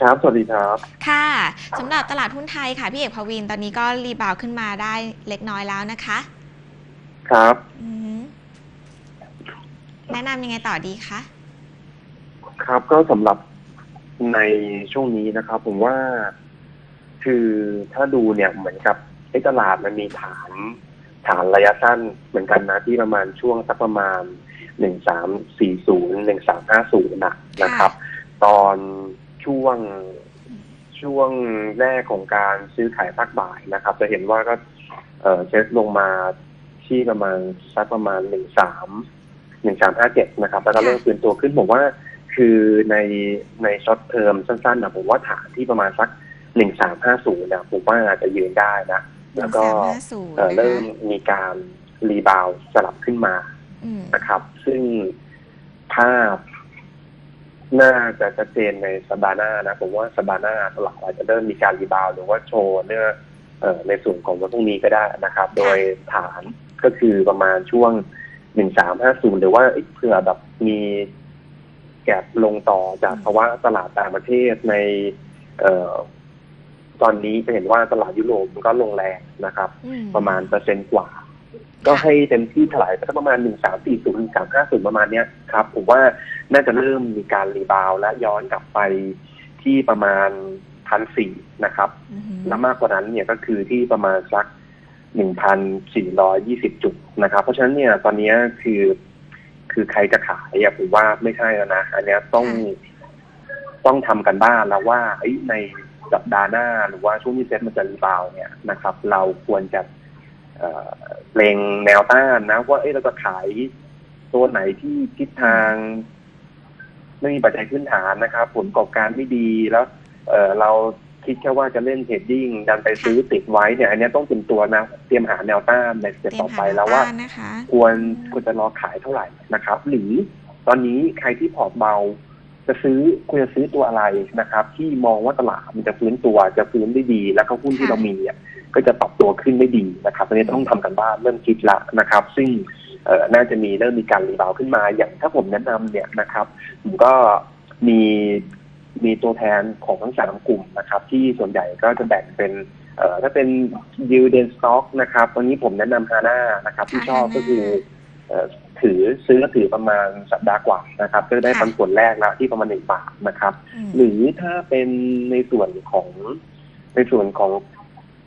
ครับ สวัสดีครับ ค่ะสำหรับตลาดหุ้นไทยค่ะ พี่เอกภวินตอนนี้ก็รีบาวด์ขึ้นมาได้เล็กน้อยแล้วนะคะ ครับอือหือแนะนำยังไงต่อดีคะ ครับก็สำหรับในช่วงนี้นะครับ ผมว่าคือถ้าดูเนี่ยเหมือนกับไอ้ตลาดมันมีฐานฐานระยะสั้นเหมือนกันนะที่ประมาณช่วงสักประมาณหนึ่งสามสี่ศูนย์หนึ่งสามห้าศูนย์นะนะครับ ตอน ช่วงช่วงแรกของการซื้อขายภาคบ่ายนะครับ จะเห็นว่าก็เอ่อเซ็ตลงมาที่ประมาณสักประมาณหนึ่งสามหนึ่งสามห้าเจ็ดนะครับ แล้วก็เริ่มฟื้นตัวขึ้นผมว่าคือในในช็อตเทอมสั้นๆนะผมว่าฐานที่ประมาณสักหนึ่งสามห้าศูนย์นะผมว่าอาจจะยืนได้นะ แล้วก็1350เอ่อนะคะเริ่มมีการรีบาวด์สลับขึ้นมาอืมนะครับ ซึ่งภาพ น่าจะชัดเจนในสัปดาห์หน้านะ ผมว่าสัปดาห์หน้าตลาดอาจจะเริ่มมีการรีบาวด์หรือว่าโชว์เนื้อเอ่อในส่วนของวันพรุ่งนี้ก็ได้นะครับ โดยฐานก็คือประมาณช่วงหนึ่งสามห้าศูนย์หรือว่าเอ้ยเผื่อแบบมีแก็บลงต่อจากภาวะตลาดต่างประเทศในเอ่อตอนนี้จะเห็นว่าตลาดยุโรปมันก็ลงแรงนะครับอืประมาณเปอร์เซ็นต์กว่า ก็ให้เต็มที่ถลายไปสักประมาณหนึ่งสามสี่ศูนย์หนึ่งสามห้าศูนย์ประมาณเนี้ยครับผมว่าน่าจะเริ่มมีการรีบาวด์และย้อนกลับไปที่ประมาณพันสี่นะครับอือหือและมากกว่านั้นเนี่ยก็คือที่ประมาณสักหนึ่งพันสี่ร้อยยี่สิบจุดนะครับ เพราะฉะนั้นเนี่ยตอนเนี้ยคือ คือใครจะขายอะผมว่าไม่ใช่แล้วนะอันเนี้ยต้องต้องทำกันบ้านแล้วว่าเอ้ยในสัปดาห์หน้าหรือว่าช่วงที่เซ็ตมันจะรีบาวด์เนี่ยนะครับ เราควรจะ เอ่อเล็งแนวต้านนะ ว่าเอ้ยเราจะขายตัวไหนที่ทิศทางไม่มีปัจจัยพื้นฐานนะครับ ผลประกอบการไม่ดีแล้ว เออเราคิดแค่ว่าจะเล่นเทรดดิ้งดันไปซื้อติดไว้เนี่ย อันเนี้ยต้องเป็นตัวนะ เตรียมหาแนวต้านในสเต็ปเตรียต่มอหาไปแนแล้ววว่าต้านนะคะควรควรจะรอขายเท่าไหร่นะครับ หรือตอนนี้ใครที่พอร์ตเบา จะซื้อควรจะซื้อตัวอะไรนะครับ ที่มองว่าตลาดมันจะฟื้นตัวจะฟื้นได้ดี แล้วก็หุ้นที่ค่ะเรามีอะก็จะปรับตัวขึ้นได้ดีนะครับตอนนี้ต้องทำกันบ้านเริ่มคิดละนะครับ ซึ่งเอ่อน่าจะมีเริ่มมีการรีบาวด์ขึ้นมา อย่างถ้าผมแนะนำเนี่ยนะครับ ผมก็มีมีตัวแทนของทั้งสามกลุ่มนะครับ ที่ส่วนใหญ่ก็จะแบ่งเป็นเอ่อถ้าเป็น yield d e n stock นะครับ ตอนนี้ผมแนะนำฮาน่านะครับ ที่ชอบก็คือเอ่อ ถือซื้อแล้วถือประมาณสัปดาห์กว่านะครับ ก็จะได้ปันผลแรกแล้วที่ประมาณหนึ่งบาทนะครับอืมหรือถ้าเป็นในส่วนของในส่วนของ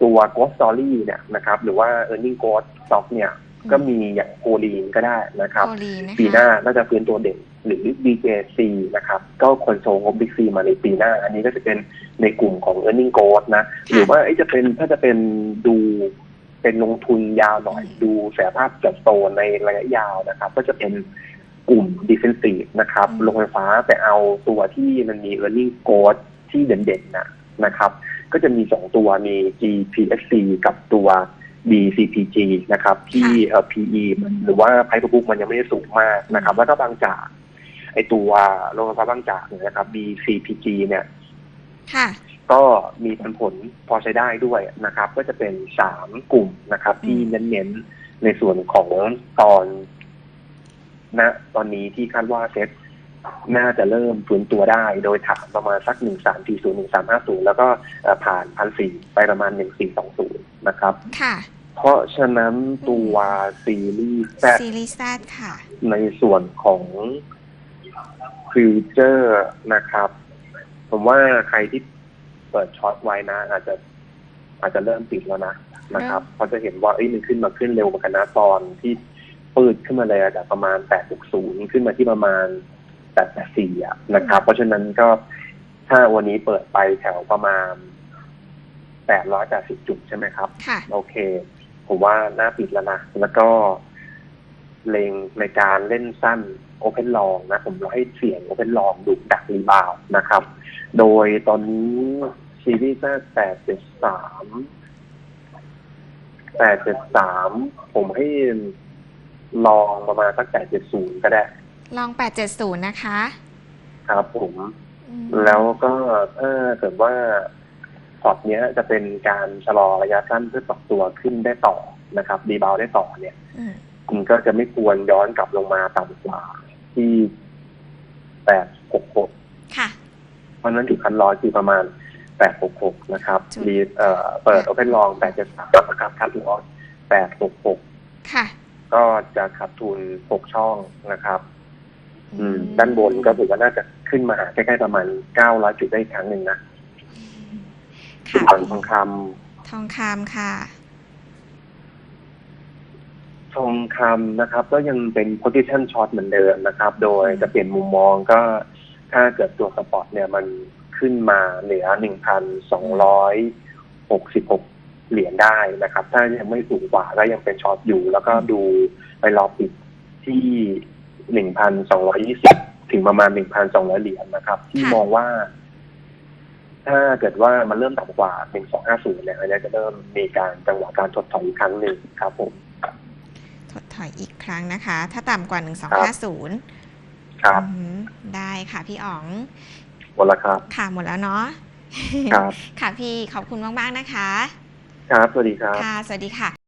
ตัว ghost story เนี่ยนะครับ หรือว่า earning ghost stock เนี่ยก็มีอย่างโกลีนก็ได้นะครับโคลีนะคะปีหน้าน่าจะฟื้นตัวเด่นหรือ BJC นะครับ ก็คอนโซลงบ Big C มาในปีหน้า อันนี้ก็จะเป็นในกลุ่มของ earning growth นะ หรือว่าเอ้ยจะเป็นถ้าจะเป็นดู เป็นลงทุนยาวหน่อยดูแสภาพเติบโตในระยะยาวนะครับ ก็จะเป็นกลุ่ม defensive นะครับลงไฟฟ้าแต่เอาตัวที่มันมี earning growth ที่เด่นๆนะนะครับ ก็จะมีสองตัวมี GPSC กับตัว BCPG นะครับ ที่เอ่อ PE มันหรือว่า Price to book มันยังไม่ได้สูงมากนะครับ แล้วก็บางจากไอตัวโรงไฟฟ้าบางจากเนี่ยนะครับ BCPG เนี่ย ค่ะ ก็มีผลผลพอใช้ได้ด้วยนะครับ ก็จะเป็นสามกลุ่มนะครับ ที่อืมเน้นๆในส่วนของตอนณตอนนี้ที่คาดว่าเซ็ตน่าจะเริ่มฟื้นตัวได้ โดยฐานประมาณสักหนึ่งสามสี่ศูนย์หนึ่งสามห้าศูนย์แล้วก็เอ่อผ่านพันสี่ไปประมาณหนึ่งสี่สองศูนย์นะครับ ค่ะ เพราะฉะนั้นตัวซีรีส์แซซีรีส์แซดค่ะ ในส่วนของฟิวเจอร์นะครับ ผมว่าใครที่เปิดช็อตไว้นะ อาจจะ อาจจะเริ่มติดแล้วนะนะครับเพราะจะเห็นว่าเอ้ยมันขึ้นมาขึ้นเร็วเหมือนกันนะตอนที่ปืดขึ้นมาเลยจากประมาณ 860 ขึ้นมาที่ประมาณ 884อะนะครับ เพราะฉะนั้นก็ถ้าวันนี้เปิดไปแถวประมาณ 880 จุดใช่ไหมครับค่ะโอเค ผมว่าน่าปิดแล้วนะ แล้วก็เลงในการเล่นสั้นโอเพนลองนะ ผมให้เสียงโอเพนลองดูดักรีบาวด์นะครับ โดยตอนนี้ซีรีส์หน้าแปดเจ็ดสามแปดเจ็ดสามผมให้ลองประมาณสักแปดเจ็ดศูนย์ก็ได้ ลอง870นะคะ ครับผมอืมแล้วก็ถ้าเกิดว่าพอร์ตเนี้ยจะเป็นการชะลอระยะสั้นเพื่อปรับตัวขึ้นได้ต่อนะครับรีบาวได้ต่อเนี่ยอืมคุณก็จะไม่ควรย้อนกลับลงมาต่ำกว่าที่แปดหกหกค่ะ เพราะฉะนั้นจุดคันลอยคือประมาณ 866 นะครับจุดรีเอ่อเปิดโอเพนลอง873นะครับคัดลอย866 ค่ะ ก็จะขาดทุน 6 ช่องนะครับ อืม ด้านบนก็ถือว่าน่าจะขึ้นมาหาใกล้ๆประมาณ 900 จุดได้อีกครั้งหนึ่งนะค่ะส่วนทองคทองคำค่ะำทองคำนะครับ ก็ยังเป็น position short เหมือนเดิมนะครับ โดยจะเปลี่ยนมุมมองก็ ถ้าเกิดตัวสปอร์ตเนี่ยมันขึ้นมาเหลือ1,266เหรียญได้นะครับ ถ้ายังไม่สูงกว่าก็ยังเป็นช็อตอยู่ แล้วก็ดูไปรอปิดที่1,220ถึงประมาณ1,200เหรียญนะครับ ที่มองว่า ถ้าเกิดว่ามันเริ่มต่ำกว่า1250เนี่ยอันนี้จะเริ่มมีการจังหวะการถดถอยอีกครั้งหนึ่งครับผม ถดถอยอีกครั้งนะคะ ถ้าต่ำกว่า1250ครับอือหื อได้ค่ะพี่อ๋องหมดแล้วครับ ค่ะหมดแล้วเนาะครับ ค่ะพี่ขอบคุณมากๆนะคะ ครับ สวัสดีครับ ค่ะ สวัสดีค่ะ